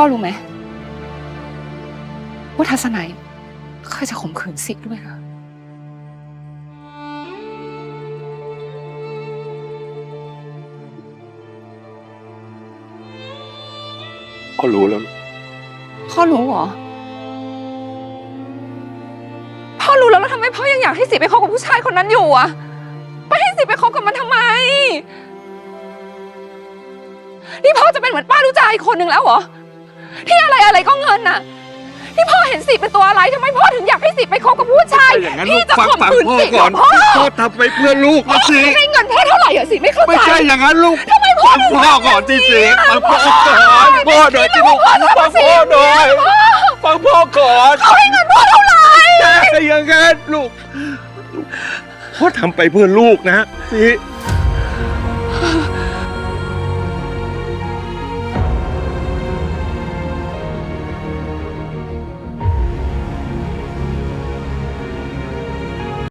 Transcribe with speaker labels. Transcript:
Speaker 1: พ่อรู้ไหมว่าทัศนัยเคยจะข่มขืนสิกด้วยนะ
Speaker 2: พ่อรู้แล้ว
Speaker 1: พ่อรู้เหรอ พ่อรู้แล้วแล้วทำไมพ่อยังอยากให้สิไปคบกับผู้ชายคนนั้นอยู่อะไปให้สิไปคบกับมันทำไม นี่พ่อจะเป็นเหมือนป้ารู้ใจอีกคนหนึ่งแล้วเหรอ ที่อะไรอะไรก็เงินน่ะที่พ่อเห็นสิเป็นตัวอะไรทำไมพ่อถึงอยากให้สิไปคบกับผู้ชาย
Speaker 2: ไม่อย่างนั้นลู
Speaker 1: ที่
Speaker 2: ก
Speaker 1: จะ
Speaker 2: ฟัง
Speaker 1: ข่ม
Speaker 2: ฟัง
Speaker 1: ขืน
Speaker 2: พ่อ
Speaker 1: สิ
Speaker 2: ก่อน
Speaker 1: พ่อ
Speaker 2: พ่อทำไปเพื่อลูกนะสิ
Speaker 1: ให้เงินพ่อเท่าไหร่อะสิไม่เข้าใจ
Speaker 2: ไม่ใช่อย่างนั้นลูก
Speaker 1: ทำไมพ่อ
Speaker 2: ฟัง
Speaker 1: ถึง
Speaker 2: พ่อก่อนที่สิฟังพ่อก่อนพ่อหน่อยที่ลูกฟังพ่อหน่อยฟังพ่อก่อน
Speaker 1: เขาให้เงินพ่อเท่าไหร่
Speaker 2: ใช่อย่างนั้นลูกพ่อทำไปเพื่อลูกนะสิ